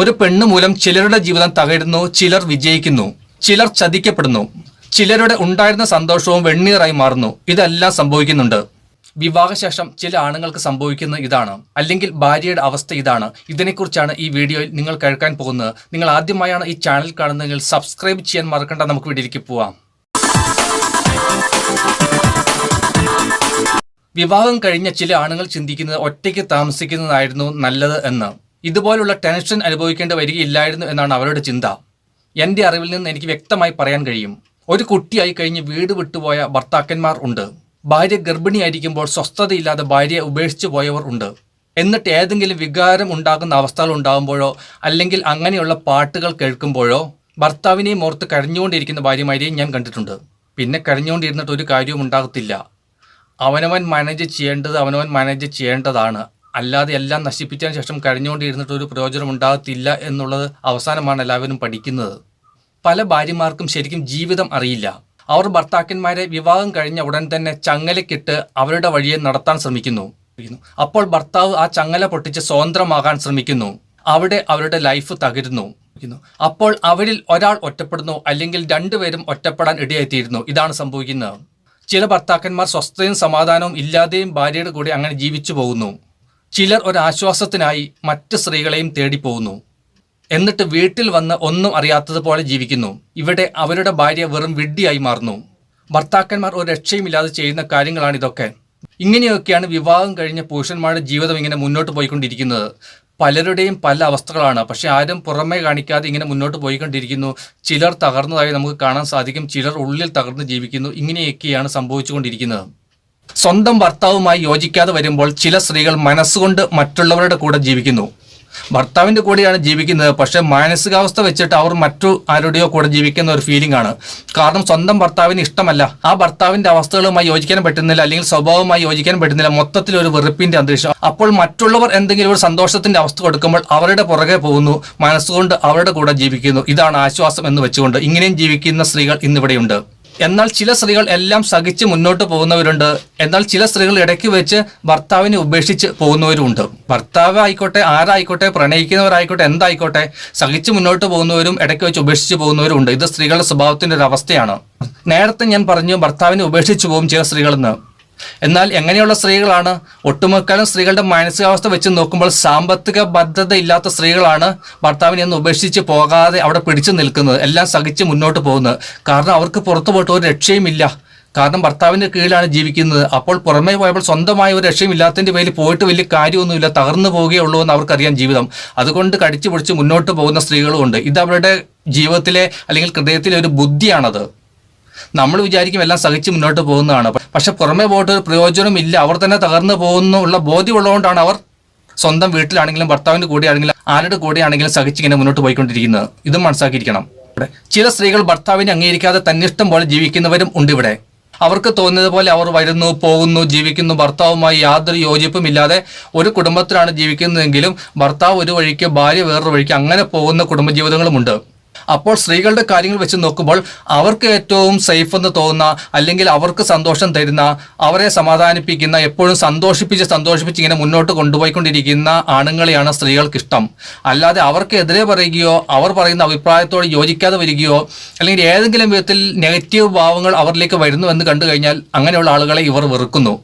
ഒരു പെണ്ണ് മൂലം ചിലരുടെ ജീവിതം തകരുന്നു ചിലർ വിജയിക്കുന്നു ചിലർ ചതിക്കപ്പെടുന്നു ചിലരുടെ ഉണ്ടായിരുന്ന സന്തോഷവും വെണ്ണീറായി മാറുന്നു. ഇതെല്ലാം സംഭവിക്കുന്നുണ്ട്. വിവാഹശേഷം ചില ആണുങ്ങൾക്ക് സംഭവിക്കുന്ന ഇതാണ്. അല്ലെങ്കിൽ ഭാര്യയുടെ അവസ്ഥ ഇതാണ്. ഇതിനെക്കുറിച്ചാണ് ഈ വീഡിയോയിൽ നിങ്ങൾ കേൾക്കാൻ പോകുന്നത്. നിങ്ങൾ ആദ്യമായാണ് ഈ ചാനൽ കാണുന്നതെങ്കിൽ സബ്സ്ക്രൈബ് ചെയ്യാൻ മറക്കണ്ട. നമുക്ക് വീഡിയോയിലേക്ക് പോവാം. വിവാഹം കഴിഞ്ഞ ചില ആണുങ്ങൾ ചിന്തിക്കുന്നത് ഒറ്റയ്ക്ക് താമസിക്കുന്നതായിരുന്നു നല്ലത് എന്ന്. ഇതുപോലുള്ള ടെൻഷൻ അനുഭവിക്കേണ്ടി വരികയില്ലായിരുന്നു എന്നാണ് അവരുടെ ചിന്ത. എന്റെ അറിവിൽ നിന്ന് എനിക്ക് വ്യക്തമായി പറയാൻ കഴിയും. ഒരു കുട്ടിയായി കഴിഞ്ഞ് വീട് വിട്ടുപോയ ഭർത്താക്കന്മാർ ഉണ്ട്. ഭാര്യ ഗർഭിണിയായിരിക്കുമ്പോൾ സ്വസ്ഥതയില്ലാതെ ഭാര്യയെ ഉപേക്ഷിച്ചു പോയവർ ഉണ്ട്. എന്നിട്ട് ഏതെങ്കിലും വികാരം ഉണ്ടാകുന്ന അവസ്ഥകൾ ഉണ്ടാകുമ്പോഴോ അല്ലെങ്കിൽ അങ്ങനെയുള്ള പാട്ടുകൾ കേൾക്കുമ്പോഴോ ഭർത്താവിനെയും ഓർത്ത് കരഞ്ഞുകൊണ്ടിരിക്കുന്ന ഭാര്യമാരെയും ഞാൻ കണ്ടിട്ടുണ്ട്. പിന്നെ കരഞ്ഞുകൊണ്ടിരുന്നിട്ട് ഒരു കാര്യവും ഉണ്ടാകത്തില്ല. അവനവൻ മാനേജ് ചെയ്യേണ്ടത് അവനവൻ മാനേജ് ചെയ്യേണ്ടതാണ്. അല്ലാതെ എല്ലാം നശിപ്പിച്ചതിന് ശേഷം കഴിഞ്ഞുകൊണ്ടിരുന്നിട്ട് ഒരു പ്രയോജനം ഉണ്ടാകത്തില്ല എന്നുള്ളത് അവസാനമാണ് എല്ലാവരും പഠിക്കുന്നത്. പല ഭാര്യമാർക്കും ശരിക്കും ജീവിതം അറിയില്ല. അവർ ഭർത്താക്കന്മാരെ വിവാഹം കഴിഞ്ഞ ഉടൻ തന്നെ ചങ്ങലക്കിട്ട് അവരുടെ വഴിയെ നടത്താൻ ശ്രമിക്കുന്നു. അപ്പോൾ ഭർത്താവ് ആ ചങ്ങല പൊട്ടിച്ച് സ്വതന്ത്രമാകാൻ ശ്രമിക്കുന്നു. അവിടെ അവരുടെ ലൈഫ് തകരുന്നു. അപ്പോൾ അവരിൽ ഒരാൾ ഒറ്റപ്പെടുന്നു അല്ലെങ്കിൽ രണ്ടുപേരും ഒറ്റപ്പെടാൻ ഇടയായിത്തീരുന്നു. ഇതാണ് സംഭവിക്കുന്നത്. ചില ഭർത്താക്കന്മാർ സ്വസ്ഥതയും സമാധാനവും ഇല്ലാതെയും ഭാര്യയുടെ കൂടെ അങ്ങനെ ജീവിച്ചു പോകുന്നു. ചിലർ ഒരാശ്വാസത്തിനായി മറ്റ് സ്ത്രീകളെയും തേടിപ്പോകുന്നു. എന്നിട്ട് വീട്ടിൽ വന്ന് ഒന്നും അറിയാത്തതുപോലെ ജീവിക്കുന്നു. ഇവിടെ അവരുടെ ഭാര്യ വെറും വിഡ്ഢിയായി മാറുന്നു. ഭർത്താക്കന്മാർ ഒരു രക്ഷയുമില്ലാതെ ചെയ്യുന്ന കാര്യങ്ങളാണ് ഇതൊക്കെ. ഇങ്ങനെയൊക്കെയാണ് വിവാഹം കഴിഞ്ഞ പുരുഷന്മാരുടെ ജീവിതം ഇങ്ങനെ മുന്നോട്ട് പോയിക്കൊണ്ടിരിക്കുന്നത്. പലരുടെയും പല അവസ്ഥകളാണ്. പക്ഷെ ആരും പുറമേ കാണിക്കാതെ ഇങ്ങനെ മുന്നോട്ട് പോയിക്കൊണ്ടിരിക്കുന്നു. ചിലർ തകർന്നതായി നമുക്ക് കാണാൻ സാധിക്കും. ചിലർ ഉള്ളിൽ തകർന്ന് ജീവിക്കുന്നു. ഇങ്ങനെയൊക്കെയാണ് സംഭവിച്ചുകൊണ്ടിരിക്കുന്നത്. സ്വന്തം ഭർത്താവുമായി യോജിക്കാതെ വരുമ്പോൾ ചില സ്ത്രീകൾ മനസ്സുകൊണ്ട് മറ്റുള്ളവരുടെ കൂടെ ജീവിക്കുന്നു. ഭർത്താവിന്റെ കൂടെയാണ് ജീവിക്കുന്നത്. പക്ഷെ മാനസികാവസ്ഥ വെച്ചിട്ട് അവർ മറ്റു ആരുടെയോ കൂടെ ജീവിക്കുന്ന ഒരു ഫീലിംഗ് ആണ്. കാരണം സ്വന്തം ഭർത്താവിന് ഇഷ്ടമല്ല. ആ ഭർത്താവിന്റെ അവസ്ഥകളുമായി യോജിക്കാൻ പറ്റുന്നില്ല. അല്ലെങ്കിൽ സ്വഭാവമായി യോജിക്കാൻ പറ്റുന്നില്ല. മൊത്തത്തിൽ ഒരു വെറുപ്പിന്റെ അന്തരീക്ഷം. അപ്പോൾ മറ്റുള്ളവർ എന്തെങ്കിലും ഒരു സന്തോഷത്തിന്റെ അവസ്ഥ കൊടുക്കുമ്പോൾ അവരുടെ പുറകെ പോകുന്നു. മനസ്സുകൊണ്ട് അവരുടെ കൂടെ ജീവിക്കുന്നു. ഇതാണ് ആശ്വാസം എന്ന് വെച്ചുകൊണ്ട് ഇങ്ങനെയും ജീവിക്കുന്ന സ്ത്രീകൾ ഇന്നിവിടെയുണ്ട്. എന്നാൽ ചില സ്ത്രീകൾ എല്ലാം സഹിച്ച് മുന്നോട്ട് പോകുന്നവരുണ്ട്. എന്നാൽ ചില സ്ത്രീകൾ ഇടയ്ക്ക് വെച്ച് ഭർത്താവിനെ ഉപേക്ഷിച്ച് പോകുന്നവരുമുണ്ട്. ഭർത്താവ് ആയിക്കോട്ടെ ആരായിക്കോട്ടെ പ്രണയിക്കുന്നവരായിക്കോട്ടെ എന്തായിക്കോട്ടെ സഹിച്ച് മുന്നോട്ട് പോകുന്നവരും ഇടയ്ക്ക് വെച്ച് ഉപേക്ഷിച്ച് പോകുന്നവരും ഉണ്ട് ഇത് സ്ത്രീകളുടെ സ്വഭാവത്തിന്റെ ഒരു അവസ്ഥയാണ് നേരത്തെ ഞാൻ പറഞ്ഞു ഭർത്താവിനെ ഉപേക്ഷിച്ച് പോകും ചില സ്ത്രീകളെന്ന്. എന്നാൽ എങ്ങനെയുള്ള സ്ത്രീകളാണ്? ഒട്ടുമുക്കാലും സ്ത്രീകളുടെ മാനസികാവസ്ഥ വെച്ച് നോക്കുമ്പോൾ സാമ്പത്തിക ബദ്ധത ഇല്ലാത്ത സ്ത്രീകളാണ് ഭർത്താവിനെ ഒന്ന് ഉപേക്ഷിച്ച് പോകാതെ അവിടെ പിടിച്ചു നിൽക്കുന്നത് എല്ലാം സഹിച്ച് മുന്നോട്ട് പോകുന്നത്. കാരണം അവർക്ക് പുറത്തു പോയിട്ട് ഒരു രക്ഷയുമില്ല കാരണം ഭർത്താവിന്റെ കീഴിലാണ് ജീവിക്കുന്നത്. അപ്പോൾ പുറമേ പോയപ്പോൾ സ്വന്തമായ ഒരു രക്ഷയും ഇല്ലാത്തതിന്റെ പേരിൽ പോയിട്ട് വലിയ കാര്യമൊന്നുമില്ല തകർന്നു പോവുകയുള്ളൂ എന്ന് അവർക്കറിയാം ജീവിതം. അതുകൊണ്ട് കടിച്ചു പിടിച്ച് മുന്നോട്ട് പോകുന്ന സ്ത്രീകളുമുണ്ട് ഇത് അവരുടെ ജീവിതത്തിലെ അല്ലെങ്കിൽ ഹൃദയത്തിലെ ഒരു ബുദ്ധിയാണത്. നമ്മൾ വിചാരിക്കും എല്ലാം സഹിച്ച് മുന്നോട്ട് പോകുന്നതാണ്. പക്ഷെ പുറമേ പോയിട്ട് ഒരു പ്രയോജനമില്ല അവർ തന്നെ തകർന്നു പോകുന്നു ഉള്ള ബോധ്യമുള്ളതുകൊണ്ടാണ് അവർ സ്വന്തം വീട്ടിലാണെങ്കിലും ഭർത്താവിന്റെ കൂടെയാണെങ്കിലും ആരുടെ കൂടെയാണെങ്കിലും സഹിച്ചിങ്ങനെ മുന്നോട്ട് പോയിക്കൊണ്ടിരിക്കുന്നത്. ഇതും മനസ്സിലാക്കിയിരിക്കണം. ചില സ്ത്രീകൾ ഭർത്താവിനെ അംഗീകരിക്കാതെ തന്നിഷ്ടം പോലെ ജീവിക്കുന്നവരും ഉണ്ട് ഇവിടെ. അവർക്ക് തോന്നിയത് പോലെ അവർ വരുന്നു പോകുന്നു ജീവിക്കുന്നു. ഭർത്താവുമായി യാതൊരു യോജിപ്പും ഇല്ലാതെ ഒരു കുടുംബത്തിലാണ് ജീവിക്കുന്നതെങ്കിലും ഭർത്താവ് ഒരു വഴിക്ക് ഭാര്യ വേറൊരു വഴിക്ക് അങ്ങനെ പോകുന്ന കുടുംബജീവിതങ്ങളുമുണ്ട്. അപ്പോൾ സ്ത്രീകളുടെ കാര്യങ്ങൾ വെച്ച് നോക്കുമ്പോൾ അവർക്ക് ഏറ്റവും സേഫ് എന്ന് തോന്നുന്ന അല്ലെങ്കിൽ അവർക്ക് സന്തോഷം തരുന്ന അവരെ സമാധാനിപ്പിക്കുന്ന എപ്പോഴും സന്തോഷിപ്പിച്ച് സന്തോഷിപ്പിച്ച് ഇങ്ങനെ മുന്നോട്ട് കൊണ്ടുപോയിക്കൊണ്ടിരിക്കുന്ന ആണുങ്ങളെയാണ് സ്ത്രീകൾക്ക് ഇഷ്ടം അല്ലാതെ അവർക്ക് എതിരെ പറയുകയോ അവർ പറയുന്ന അഭിപ്രായത്തോട് യോജിക്കാതെ വരികയോ അല്ലെങ്കിൽ ഏതെങ്കിലും വിധത്തിൽ നെഗറ്റീവ് ഭാവങ്ങൾ അവരിലേക്ക് വരുന്നു എന്ന് കണ്ടു കഴിഞ്ഞാൽ അങ്ങനെയുള്ള ആളുകളെ ഇവർ വെറുക്കുന്നു.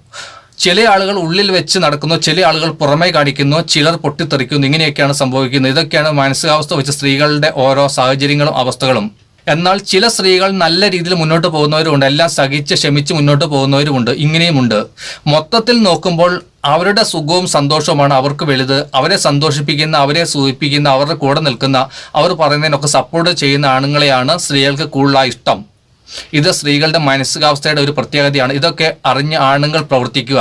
ചില ആളുകൾ ഉള്ളിൽ വെച്ച് നടക്കുന്നു ചില ആളുകൾ പുറമേ കാണിക്കുന്നു ചിലർ പൊട്ടിത്തെറിക്കുന്നു. ഇങ്ങനെയൊക്കെയാണ് സംഭവിക്കുന്നത്. ഇതൊക്കെയാണ് മാനസികാവസ്ഥ വെച്ച് സ്ത്രീകളുടെ ഓരോ സാഹചര്യങ്ങളും അവസ്ഥകളും. എന്നാൽ ചില സ്ത്രീകൾ നല്ല രീതിയിൽ മുന്നോട്ട് പോകുന്നവരുമുണ്ട്. എല്ലാം സഹിച്ച് ക്ഷമിച്ച് മുന്നോട്ട് പോകുന്നവരുമുണ്ട്. ഇങ്ങനെയുമുണ്ട്. മൊത്തത്തിൽ നോക്കുമ്പോൾ അവരുടെ സുഖവും സന്തോഷവുമാണ് അവർക്ക് വലുത്. അവരെ സന്തോഷിപ്പിക്കുന്ന അവരെ സൂചിപ്പിക്കുന്ന അവരുടെ കൂടെ നിൽക്കുന്ന അവർ പറയുന്നതിനൊക്കെ സപ്പോർട്ട് ചെയ്യുന്ന ആണുങ്ങളെയാണ് സ്ത്രീകൾക്ക് കൂടുതലായി ഇഷ്ടം. ഇത് സ്ത്രീകളുടെ മാനസികാവസ്ഥയുടെ ഒരു പ്രത്യേകതയാണ്. ഇതൊക്കെ അറിഞ്ഞ് ആണുങ്ങൾ പ്രവർത്തിക്കുക.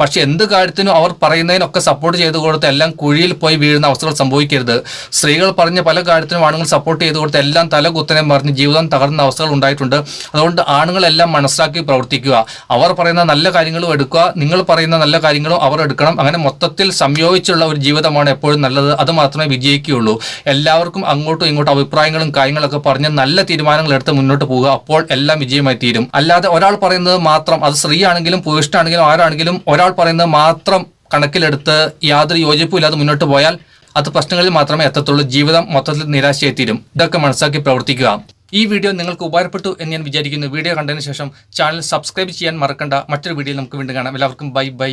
പക്ഷെ എന്ത് കാര്യത്തിനും അവർ പറയുന്നതിനൊക്കെ സപ്പോർട്ട് ചെയ്തു കൊടുത്ത് എല്ലാം കുഴിയിൽ പോയി വീഴുന്ന അവസ്ഥകൾ സംഭവിക്കരുത്. സ്ത്രീകൾ പറഞ്ഞ പല കാര്യത്തിനും ആണുങ്ങൾ സപ്പോർട്ട് ചെയ്തു കൊടുത്ത് എല്ലാം തല കുത്തനെ മറിഞ്ഞ് ജീവിതം തകർന്ന അവസ്ഥകൾ ഉണ്ടായിട്ടുണ്ട്. അതുകൊണ്ട് ആണുങ്ങളെല്ലാം മനസ്സിലാക്കി പ്രവർത്തിക്കുക. അവർ പറയുന്ന നല്ല കാര്യങ്ങളും എടുക്കുക. നിങ്ങൾ പറയുന്ന നല്ല കാര്യങ്ങളും അവർ എടുക്കണം. അങ്ങനെ മൊത്തത്തിൽ സംയോജിച്ചുള്ള ഒരു ജീവിതമാണ് എപ്പോഴും നല്ലത്. അത് മാത്രമേ വിജയിക്കുകയുള്ളൂ. എല്ലാവർക്കും അങ്ങോട്ടും ഇങ്ങോട്ടും അഭിപ്രായങ്ങളും കാര്യങ്ങളൊക്കെ പറഞ്ഞ് നല്ല തീരുമാനങ്ങൾ എടുത്ത് മുന്നോട്ട് പോകുക അപ്പോൾ എല്ലാം വിജയമായി തീരും. അല്ലാതെ ഒരാൾ പറയുന്നത് മാത്രം അത് സ്ത്രീ ആണെങ്കിലും പുരുഷനാണെങ്കിലും ആരാണെങ്കിലും ഒരാൾ പറയുന്നത് മാത്രം കണക്കിലെടുത്ത് യാതൊരു യോജിപ്പും ഇല്ലാതെ മുന്നോട്ട് പോയാൽ അത് പ്രശ്നങ്ങളിൽ മാത്രമേ എത്തത്തുള്ളൂ. ജീവിതം മൊത്തത്തിൽ നിരാശയെത്തിരും ഇതൊക്കെ മനസ്സിലാക്കി പ്രവർത്തിക്കുക. ഈ വീഡിയോ നിങ്ങൾക്ക് ഉപകാരപ്പെട്ടു എന്ന് ഞാൻ വിചാരിക്കുന്നു. വീഡിയോ കണ്ടതിന് ശേഷം ചാനൽ സബ്സ്ക്രൈബ് ചെയ്യാൻ മറക്കണ്ട. മറ്റൊരു വീഡിയോ നമുക്ക് വീണ്ടും കാണാം. എല്ലാവർക്കും ബൈ ബൈ.